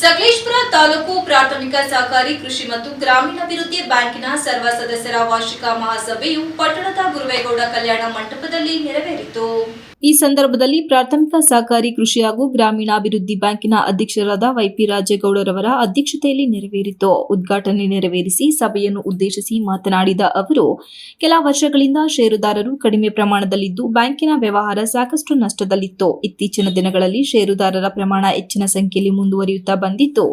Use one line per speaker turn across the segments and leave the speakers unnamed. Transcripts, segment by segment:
ಸಕಲೇಶ್ಪುರ ತಾಲೂಕು ಪ್ರಾಥಮಿಕ ಸಹಕಾರಿ ಕೃಷಿ ಮತ್ತು ಗ್ರಾಮೀಣಾಭಿವೃದ್ಧಿ ಬ್ಯಾಂಕಿನ ಸರ್ವ ಸದಸ್ಯರ ವಾರ್ಷಿಕ ಮಹಾಸಭೆಯು ಪಟ್ಟಣದ ಗುರುವೇಗೌಡ ಕಲ್ಯಾಣ ಮಂಟಪದಲ್ಲಿ ನೆರವೇರಿತು. ಈ ಸಂದರ್ಭದಲ್ಲಿ ಪ್ರಾಥಮಿಕ ಸಹಕಾರಿ ಕೃಷಿ ಹಾಗೂ ಗ್ರಾಮೀಣಾಭಿವೃದ್ಧಿ ಬ್ಯಾಂಕಿನ ಅಧ್ಯಕ್ಷರಾದ ವೈಪಿ ರಾಜೇಗೌಡರವರ ಅಧ್ಯಕ್ಷತೆಯಲ್ಲಿ ನೆರವೇರಿತು. ಉದ್ಘಾಟನೆ ನೆರವೇರಿಸಿ ಸಭೆಯನ್ನು ಉದ್ದೇಶಿಸಿ ಮಾತನಾಡಿದ ಅವರು, ಕೆಲ ವರ್ಷಗಳಿಂದ ಷೇರುದಾರರು ಕಡಿಮೆ ಪ್ರಮಾಣದಲ್ಲಿದ್ದು ಬ್ಯಾಂಕಿನ ವ್ಯವಹಾರ ಸಾಕಷ್ಟು ನಷ್ಟದಲ್ಲಿತ್ತು. ಇತ್ತೀಚಿನ ದಿನಗಳಲ್ಲಿ ಷೇರುದಾರರ ಪ್ರಮಾಣ ಹೆಚ್ಚಿನ ಸಂಖ್ಯೆಯಲ್ಲಿ ಮುಂದುವರಿಯುತ್ತಾ ಬಂದಿದ್ದು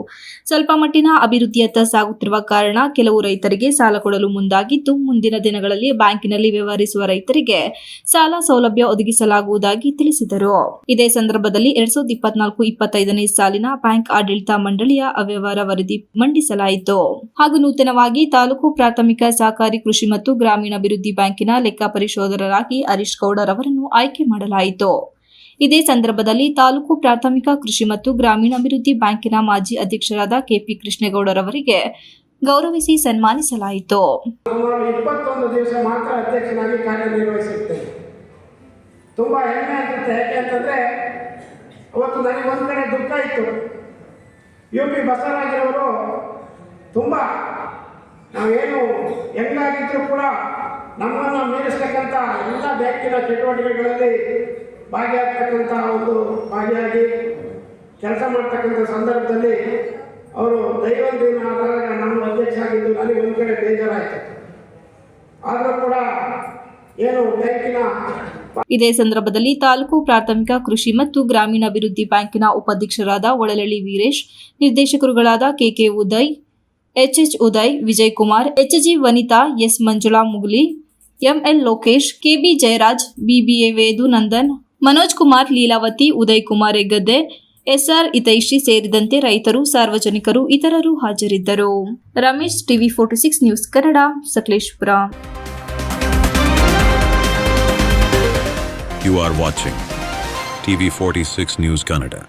ಸ್ವಲ್ಪ ಮಟ್ಟಿನ ಅಭಿವೃದ್ಧಿಯತ್ತ ಸಾಗುತ್ತಿರುವ ಕಾರಣ ಕೆಲವು ರೈತರಿಗೆ ಸಾಲ ಕೊಡಲು ಮುಂದಾಗಿದ್ದು, ಮುಂದಿನ ದಿನಗಳಲ್ಲಿ ಬ್ಯಾಂಕಿನಲ್ಲಿ ವ್ಯವಹರಿಸುವ ರೈತರಿಗೆ ಸಾಲ ಸೌಲಭ್ಯ ಒದಗಿಸಲಾಗುವುದಾಗಿ ತಿಳಿಸಿದರು. ಇದೇ ಸಂದರ್ಭದಲ್ಲಿ ಎರಡ್ ಸಾವಿರದ ಇಪ್ಪತ್ನಾಲ್ಕು ಇಪ್ಪತ್ತೈದನೇ ಸಾಲಿನ ಬ್ಯಾಂಕ್ ಆಡಳಿತ ಮಂಡಳಿಯ ಅವ್ಯವಹಾರ ವರದಿ ಮಂಡಿಸಲಾಯಿತು. ಹಾಗೂ ನೂತನವಾಗಿ ತಾಲೂಕು ಪ್ರಾಥಮಿಕ ಸಹಕಾರಿ ಕೃಷಿ ಮತ್ತು ಗ್ರಾಮೀಣಾಭಿವೃದ್ಧಿ ಬ್ಯಾಂಕಿನ ಲೆಕ್ಕ ಪರಿಶೋಧಕರಾಗಿ ಹರೀಶ್ ಗೌಡರವರನ್ನು ಆಯ್ಕೆ ಮಾಡಲಾಯಿತು. ಇದೇ ಸಂದರ್ಭದಲ್ಲಿ ತಾಲೂಕು ಪ್ರಾಥಮಿಕ ಕೃಷಿ ಮತ್ತು ಗ್ರಾಮೀಣಾಭಿವೃದ್ಧಿ ಬ್ಯಾಂಕಿನ ಮಾಜಿ ಅಧ್ಯಕ್ಷರಾದ ಕೆಪಿ ಕೃಷ್ಣೇಗೌಡರವರಿಗೆ ಗೌರವಿಸಿ ಸನ್ಮಾನಿಸಲಾಯಿತು.
ದಿವಸ ಮಾತ್ರ ಅಧ್ಯಕ್ಷನಾಗಿ ಕಾರ್ಯನಿರ್ವಹಿಸುತ್ತೇನೆ ತುಂಬಾ ಹೆಮ್ಮೆ ಅನ್ಸುತ್ತೆ ಯಾಕೆ ಅಂತಂದರೆ ಅವತ್ತು ನನಗೆ ಒಂದು ಕಡೆ ದುಃಖ ಇತ್ತು. ಯು ಪಿ ಬಸವರಾಜರವರು ತುಂಬ ನಾವೇನು ಹೆಂಗಾಗಿದ್ರು ಕೂಡ ನಮ್ಮನ್ನು ಮೀರಿಸ್ತಕ್ಕಂಥ ಎಲ್ಲ ಬ್ಯಾಂಕಿನ ಚಟುವಟಿಕೆಗಳಲ್ಲಿ ಭಾಗಿಯಾಗ್ತಕ್ಕಂಥ ಒಂದು ಭಾಗಿಯಾಗಿ ಕೆಲಸ ಮಾಡ್ತಕ್ಕಂಥ ಸಂದರ್ಭದಲ್ಲಿ ಅವರು ದೈವಂದಿನ ಆದಾಗ ನಾನು ಅಧ್ಯಕ್ಷ ಆಗಿದ್ದು ನನಗೆ ಒಂದು ಕಡೆ ಬೇಜಾರಾಯಿತು. ಆದರೂ ಕೂಡ ಏನು ಬ್ಯಾಂಕಿನ
ಇದೇ ಸಂದರ್ಭದಲ್ಲಿ ತಾಲೂಕು ಪ್ರಾಥಮಿಕ ಕೃಷಿ ಮತ್ತು ಗ್ರಾಮೀಣಾಭಿವೃದ್ಧಿ ಬ್ಯಾಂಕಿನ ಉಪಾಧ್ಯಕ್ಷರಾದ Olalalli Veeresh, ನಿರ್ದೇಶಕರುಗಳಾದ KK Uday, HH Uday Vijay Kumar HG Vanitha, S Manjula Muguli, ML Lokesh, KB Jayaraj, BBA Vedu Nandan Manoj Kumar, Leelavathi, Uday Kumar Heggadde, SR Hitaishi ಸೇರಿದಂತೆ ರೈತರು, ಸಾರ್ವಜನಿಕರು, ಇತರರು ಹಾಜರಿದ್ದರು Ramesh TV forty six news Kannada, Sakleshpur
You are watching TV46 News Kannada.